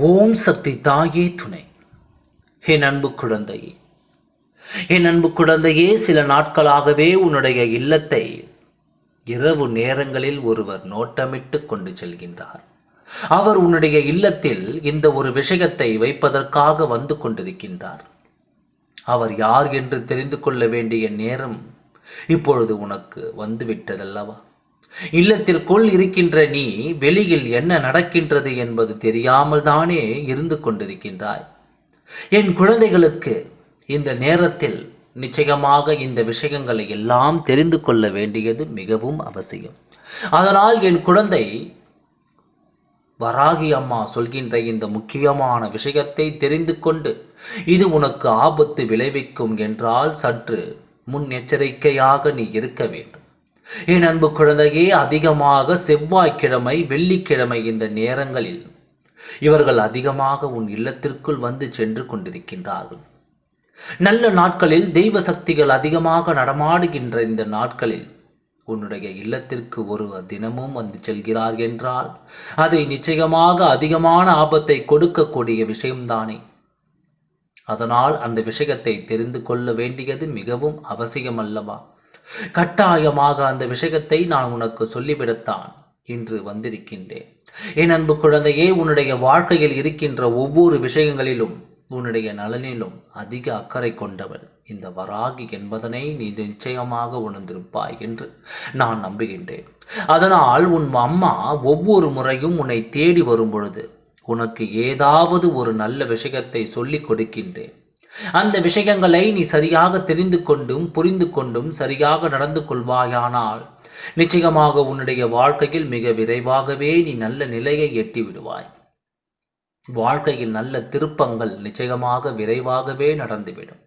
ஓம் சக்தி தாயே துணை. என் அன்பு குழந்தையே என் அன்பு குழந்தையே சில நாட்களாகவே உன்னுடைய இல்லத்தை இரவு நேரங்களில் ஒருவர் நோட்டமிட்டு கொண்டு செல்கின்றார். அவர் உன்னுடைய இல்லத்தில் இந்த ஒரு விஷயத்தை வைப்பதற்காக வந்து கொண்டிருக்கின்றார். அவர் யார் என்று தெரிந்து கொள்ள வேண்டிய நேரம் இப்பொழுது உனக்கு வந்துவிட்டதல்லவா? இல்லத்திற்குள் இருக்கின்ற நீ வெளியில் என்ன நடக்கின்றது என்பது தெரியாமல் தானே இருந்து கொண்டிருக்கின்றாய். என் குழந்தைகளுக்கு இந்த நேரத்தில் நிச்சயமாக இந்த விஷயங்களை எல்லாம் தெரிந்து கொள்ள வேண்டியது மிகவும் அவசியம். அதனால் என் குழந்தை வராகி அம்மா சொல்கின்ற இந்த முக்கியமான விஷயத்தை தெரிந்து கொண்டு இது உனக்கு ஆபத்து விளைவிக்கும் என்றால் சற்று முன்னெச்சரிக்கையாக நீ இருக்க வேண்டும். என் அன்பு குழந்தையே அதிகமாக செவ்வாய்க்கிழமை வெள்ளிக்கிழமை இந்த நேரங்களில் இவர்கள் அதிகமாக உன் இல்லத்திற்குள் வந்து சென்று கொண்டிருக்கின்றார்கள். நல்ல நாட்களில் தெய்வ சக்திகள் அதிகமாக நடமாடுகின்ற இந்த நாட்களில் உன்னுடைய இல்லத்திற்கு ஒருவர் தினமும் வந்து செல்கிறார் என்றால் அதை நிச்சயமாக அதிகமான ஆபத்தை கொடுக்கக்கூடிய விஷயம்தானே அதனால் அந்த விஷயத்தை தெரிந்து கொள்ள வேண்டியது மிகவும் அவசியம் அல்லவா கட்டாயமாக அந்த விஷயத்தை நான் உனக்கு சொல்லிவிடத்தான் இன்று வந்திருக்கின்றேன். என் அன்பு குழந்தையே உன்னுடைய வாழ்க்கையில் இருக்கின்ற ஒவ்வொரு விஷயங்களிலும் உன்னுடைய நலனிலும் அதிக அக்கறை கொண்டவள். இந்த வராகி என்பதனை நீ நிச்சயமாக உணர்ந்திருப்பாய் என்று நான் நம்புகின்றேன். அதனால் உன் அம்மா ஒவ்வொரு முறையும் உன்னை தேடி வரும் பொழுது உனக்கு ஏதாவது ஒரு நல்ல விஷயத்தை சொல்லிக் கொடுக்கின்றேன். அந்த விஷயங்களை நீ சரியாக தெரிந்து கொண்டும் புரிந்து கொண்டும் சரியாக நடந்து கொள்வாயானால் நிச்சயமாக உன்னுடைய வாழ்க்கையில் மிக விரைவாகவே நீ நல்ல நிலையை எட்டி விடுவாய். வாழ்க்கையில் நல்ல திருப்பங்கள் நிச்சயமாக விரைவாகவே நடந்துவிடும்.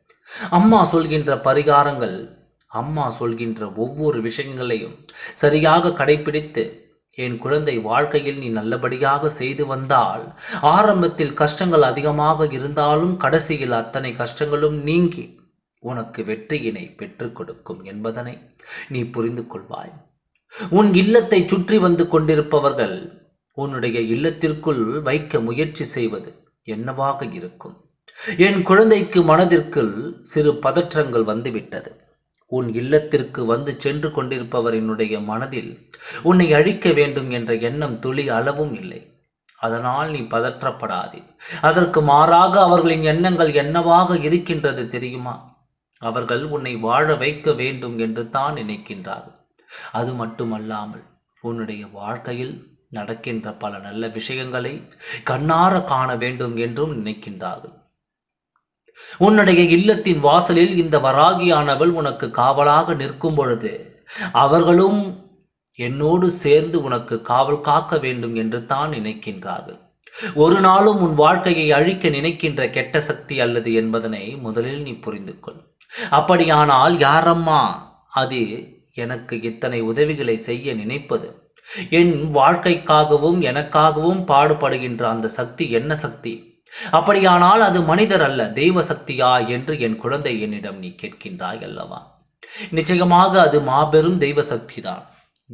அம்மா சொல்கின்ற பரிகாரங்கள் அம்மா சொல்கின்ற ஒவ்வொரு விஷயங்களையும் சரியாக கடைபிடித்து என் குழந்தை வாழ்க்கையில் நீ நல்லபடியாக செய்து வந்தால் ஆரம்பத்தில் கஷ்டங்கள் அதிகமாக இருந்தாலும் கடைசியில் அத்தனை கஷ்டங்களும் நீங்கி உனக்கு வெற்றியினை பெற்றுக் கொடுக்கும் என்பதனை நீ புரிந்து கொள்வாய். உன் இல்லத்தை சுற்றி வந்து கொண்டிருப்பவர்கள் உன்னுடைய இல்லத்திற்குள் வைக்க முயற்சி செய்வது என்னவாக இருக்கும்? என் குழந்தைக்கு மனதிற்குள் சிறு பதற்றங்கள் வந்துவிட்டது. உன் இல்லத்திற்கு வந்து சென்று கொண்டிருப்பவரினுடைய மனதில் உன்னை அழிக்க வேண்டும் என்ற எண்ணம் துளி அளவும் இல்லை. அதனால் நீ பதற்றப்படாதே. அதற்கு மாறாக அவர்களின் எண்ணங்கள் என்னவாக இருக்கின்றது தெரியுமா? அவர்கள் உன்னை வாழ வைக்க வேண்டும் என்று தான் நினைக்கின்றார்கள். அது மட்டுமல்லாமல் உன்னுடைய வாழ்க்கையில் நடக்கின்ற பல நல்ல விஷயங்களை கண்ணார காண வேண்டும் என்றும் நினைக்கின்றார்கள். உன்னுடைய இல்லத்தின் வாசலில் இந்த வராகியானவள் உனக்கு காவலாக நிற்கும் பொழுது அவர்களும் என்னோடு சேர்ந்து உனக்கு காவல் காக்க வேண்டும் என்று தான் நினைக்கின்றார்கள். ஒரு நாளும் உன் வாழ்க்கையை அழிக்க நினைக்கின்ற கெட்ட சக்தி அல்லது என்பதனை முதலில் நீ புரிந்து கொள் அப்படியானால் யாரம்மா அது எனக்கு இத்தனை உதவிகளை செய்ய நினைப்பது? என் வாழ்க்கைக்காகவும் எனக்காகவும் பாடுபடுகின்ற அந்த சக்தி என்ன சக்தி? அப்படியானால் அது மனிதர் அல்ல தெய்வ சக்தியா என்று என் குழந்தை என்னிடம் நீ கேட்கின்றாய் அல்லவா? நிச்சயமாக அது மாபெரும் தெய்வ சக்திதான்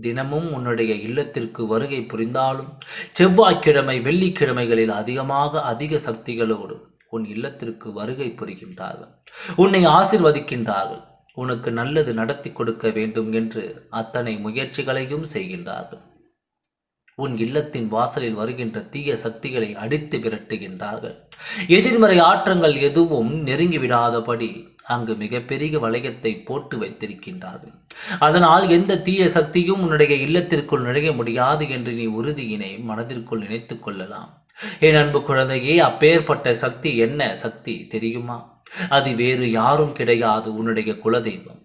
தினமும் உன்னுடைய இல்லத்திற்கு வருகை புரிந்தாலும் செவ்வாய்க்கிழமை வெள்ளிக்கிழமைகளில் அதிகமாக அதிக சக்திகளோடு உன் இல்லத்திற்கு வருகை புரிகின்றார்கள். உன்னை ஆசிர்வதிக்கின்றார்கள். உனக்கு நல்லது நடத்தி கொடுக்க வேண்டும் என்று அத்தனை முயற்சிகளையும் செய்கின்றார்கள். உன் இல்லத்தின் வாசலில் வருகின்ற தீய சக்திகளை அடித்து விரட்டுகின்றார்கள். எதிர்மறை ஆற்றங்கள் எதுவும் நெருங்கி விடாதபடி அங்கு மிகப்பெரிய வளையத்தை போட்டு வைத்திருக்கின்றார்கள். அதனால் எந்த தீய சக்தியும் உன்னுடைய இல்லத்திற்குள் நுழைய முடியாது என்று நீ உறுதியினை மனதிற்குள் நினைத்துக் கொள்ளலாம். என் அன்பு குழந்தையே அப்பேற்பட்ட சக்தி என்ன சக்தி தெரியுமா? அது வேறு யாரும் கிடையாது உன்னுடைய குலதெய்வம்.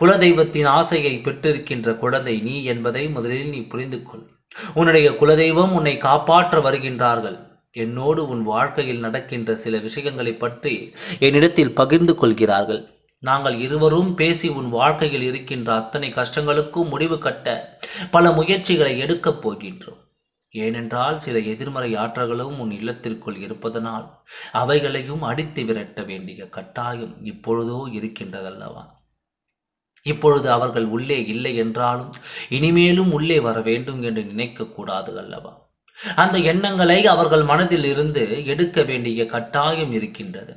குலதெய்வத்தின் ஆசையை பெற்றிருக்கின்ற குழந்தை நீ என்பதை முதலில் நீ புரிந்து கொள் உன்னுடைய குலதெய்வம் உன்னை காப்பாற்ற வருகின்றார்கள். என்னோடு உன் வாழ்க்கையில் நடக்கின்ற சில விஷயங்களை பற்றி என்னிடத்தில் பகிர்ந்து கொள்கிறார்கள். நாங்கள் இருவரும் பேசி உன் வாழ்க்கையில் இருக்கின்ற அத்தனை கஷ்டங்களுக்கும் முடிவு கட்ட பல முயற்சிகளை எடுக்கப் போகின்றோம். ஏனென்றால் சில எதிர்மறை ஆற்றல்களும் உன் இல்லத்திற்குள் இருப்பதனால் அவைகளையும் அடித்து விரட்ட வேண்டிய கட்டாயம் இப்பொழுதோ இருக்கின்றதல்லவா? இப்பொழுது அவர்கள் உள்ளே இல்லை என்றாலும் இனிமேலும் உள்ளே வர வேண்டும் என்று நினைக்கக்கூடாது அல்லவா? அந்த எண்ணங்களை அவர்கள் மனதில் இருந்து எடுக்க வேண்டிய கட்டாயம் இருக்கின்றது.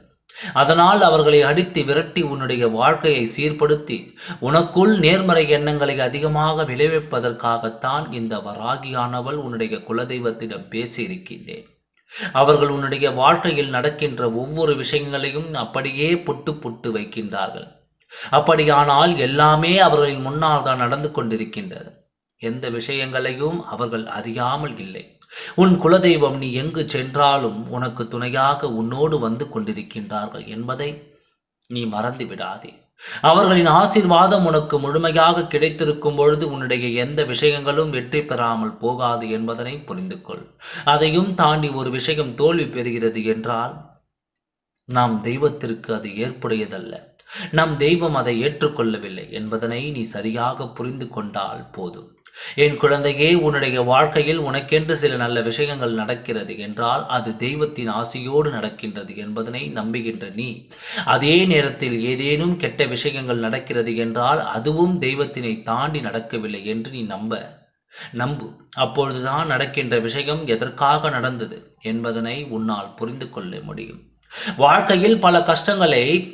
அதனால் அவர்களை அடித்து விரட்டி உன்னுடைய வாழ்க்கையை சீர்படுத்தி உனக்குள் நேர்மறை எண்ணங்களை அதிகமாக விளைவிப்பதற்காகத்தான் இந்த வராகியானவள் உன்னுடைய குலதெய்வத்திடம் பேசியிருக்கின்றேன். அவர்கள் உன்னுடைய வாழ்க்கையில் நடக்கின்ற ஒவ்வொரு விஷயங்களையும் அப்படியே புட்டு புட்டு வைக்கின்றார்கள். அப்படியானால் எல்லாமே அவர்களின் முன்னால் தான் நடந்து கொண்டிருக்கின்றது. எந்த விஷயங்களையும் அவர்கள் அறியாமல் இல்லை. உன் குலதெய்வம் நீ எங்கு சென்றாலும் உனக்கு துணையாக உன்னோடு வந்து கொண்டிருக்கின்றார்கள் என்பதை நீ மறந்து விடாதே. அவர்களின் ஆசீர்வாதம் உனக்கு முழுமையாக கிடைத்திருக்கும் பொழுது உன்னுடைய எந்த விஷயங்களும் வெற்றி பெறாமல் போகாது என்பதனை புரிந்து கொள் அதையும் தாண்டி ஒரு விஷயம் தோல்வி பெறுகிறது என்றால் நாம் தெய்வத்திற்கு அது ஏற்புடையதல்ல. நம் தெய்வம் அதை ஏற்றுக்கொள்ளவில்லை என்பதனை நீ சரியாக புரிந்து கொண்டால் போதும். என் குழந்தையே உன்னுடைய வாழ்க்கையில் உனக்கென்று சில நல்ல விஷயங்கள் நடக்கிறது என்றால் அது தெய்வத்தின் ஆசையோடு நடக்கின்றது என்பதனை நம்புகின்ற நீ. அதே நேரத்தில் ஏதேனும் கெட்ட விஷயங்கள் நடக்கிறது என்றால் அதுவும் தெய்வத்தினை தாண்டி நடக்கவில்லை என்று நீ நம்ப. நம்பு. அப்பொழுதுதான் நடக்கின்ற விஷயம் எதற்காக நடந்தது என்பதனை உன்னால் புரிந்து கொள்ள முடியும். வாழ்க்கையில் பல கஷ்டங்களை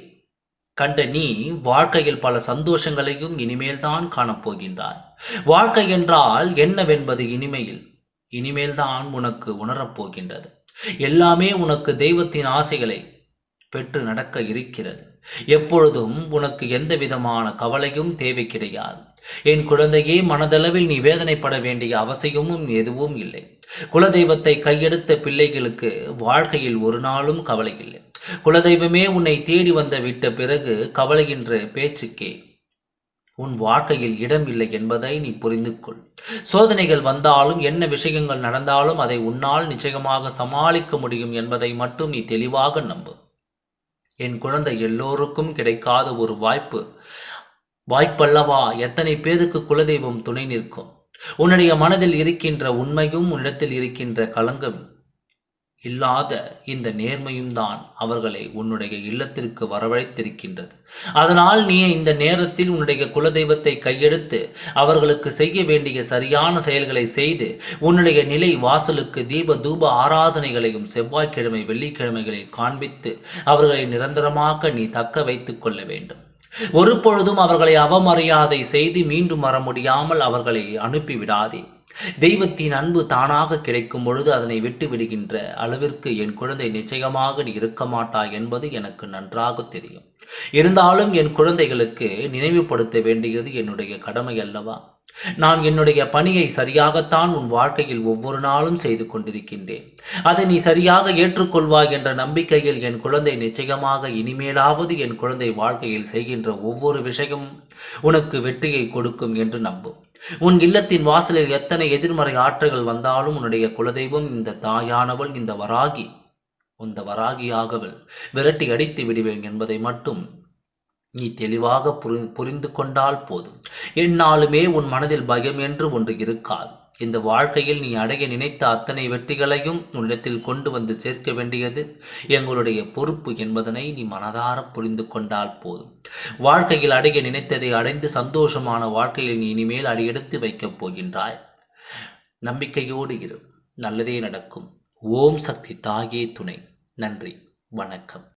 கண்ட நீ வாழ்க்கையில் பல சந்தோஷங்களையும் இனிமேல் தான் காணப்போகின்றாய். வாழ்க்கை என்றால் என்னவென்பது இனிமையில்? இனிமேல் தான் உனக்கு உணரப்போகின்றது. எல்லாமே உனக்கு தெய்வத்தின் ஆசைகளை பெற்று நடக்க இருக்கிறது. எப்பொழுதும் உனக்கு எந்த விதமான கவலையும் தேவை கிடையாது என் குழந்தையே மனதளவில் நீ வேதனைப்பட வேண்டிய அவசியமும் எதுவும் இல்லை. குலதெய்வத்தை கையெடுத்த பிள்ளைகளுக்கு வாழ்க்கையில் ஒரு நாளும் கவலை இல்லை. குலதெய்வமே உன்னை தேடி வந்து விட்ட பிறகு கவலைகின்ற பேச்சுக்கே உன் வாழ்க்கையில் இடம் இல்லை என்பதை நீ புரிந்து கொள் சோதனைகள் வந்தாலும் என்ன விஷயங்கள் நடந்தாலும் அதை உன்னால் நிச்சயமாக சமாளிக்க முடியும் என்பதை மட்டும் நீ தெளிவாக நம்பு. என் குழந்தை எல்லோருக்கும் கிடைக்காத ஒரு வாய்ப்பு வாய்ப்பல்லவா எத்தனை பேருக்கு குலதெய்வம் துணை நிற்கும்? உன்னுடைய மனதில் இருக்கின்ற உண்மையும் உன்னிடத்தில் இருக்கின்ற களங்கம் இல்லாத இந்த நேர்மையும் தான் அவர்களை உன்னுடைய இல்லத்திற்கு வரவழைத்திருக்கின்றது. அதனால் நீ இந்த நேரத்தில் உன்னுடைய குலதெய்வத்தை கையெடுத்து அவர்களுக்கு செய்ய வேண்டிய சரியான செயல்களை செய்து உன்னுடைய நிலை வாசலுக்கு தீப தூப ஆராதனைகளையும் செவ்வாய்க்கிழமை வெள்ளிக்கிழமைகளில் காண்பித்து அவர்களை நிரந்தரமாக நீ தக்க வைத்துக்கொள்ள வேண்டும். ஒரு பொழுதும் அவர்களை அவமரியாதை செய்து மீண்டும் வர முடியாமல் அவர்களை அனுப்பிவிடாதே. தெய்வத்தின் அன்பு தானாக கிடைக்கும் பொழுது அதனை விட்டு விடுகின்ற அளவிற்கு என் குழந்தை நிச்சயமாக நீ இருக்க மாட்டாய் என்பது எனக்கு நன்றாக தெரியும். இருந்தாலும் என் குழந்தைகளுக்கு நினைவுபடுத்த வேண்டியது என்னுடைய கடமை அல்லவா? நான் என்னுடைய பணியை சரியாகத்தான் உன் வாழ்க்கையில் ஒவ்வொரு நாளும் செய்து கொண்டிருக்கின்றேன். அதை நீ சரியாக ஏற்றுக்கொள்வாய் என்ற நம்பிக்கையில் என் குழந்தை நிச்சயமாக இனிமேலாவது என் குழந்தை வாழ்க்கையில் செய்கின்ற ஒவ்வொரு விஷயமும் உனக்கு வெற்றியை கொடுக்கும் என்று நம்பும். உன் இல்லத்தின் வாசலில் எத்தனை எதிர்மறை ஆற்றல்கள் வந்தாலும் உன்னுடைய குலதெய்வம் இந்த தாயானவள் இந்த வராகி இந்த வராகியாகவள் விரட்டி அடித்து விடுவேன் என்பதை மட்டும் நீ தெளிவாக புரி புரிந்து கொண்டால் போதும். என்னாலுமே உன் மனதில் பயம் என்று ஒன்று இருக்காது. இந்த வாழ்க்கையில் நீ அடைய நினைத்த அத்தனை வெற்றிகளையும் உன்னிடத்தில் கொண்டு வந்து சேர்க்க வேண்டியது எங்களுடைய பொறுப்பு என்பதனை நீ மனதார புரிந்து கொண்டால் போதும். வாழ்க்கையில் அடைய நினைத்ததை அடைந்து சந்தோஷமான வாழ்க்கையில் நீ இனிமேல் அடியெடுத்து வைக்கப் போகின்றாய். நம்பிக்கையோடு இரு. நல்லதே நடக்கும். ஓம் சக்தி தாயே துணை. நன்றி. வணக்கம்.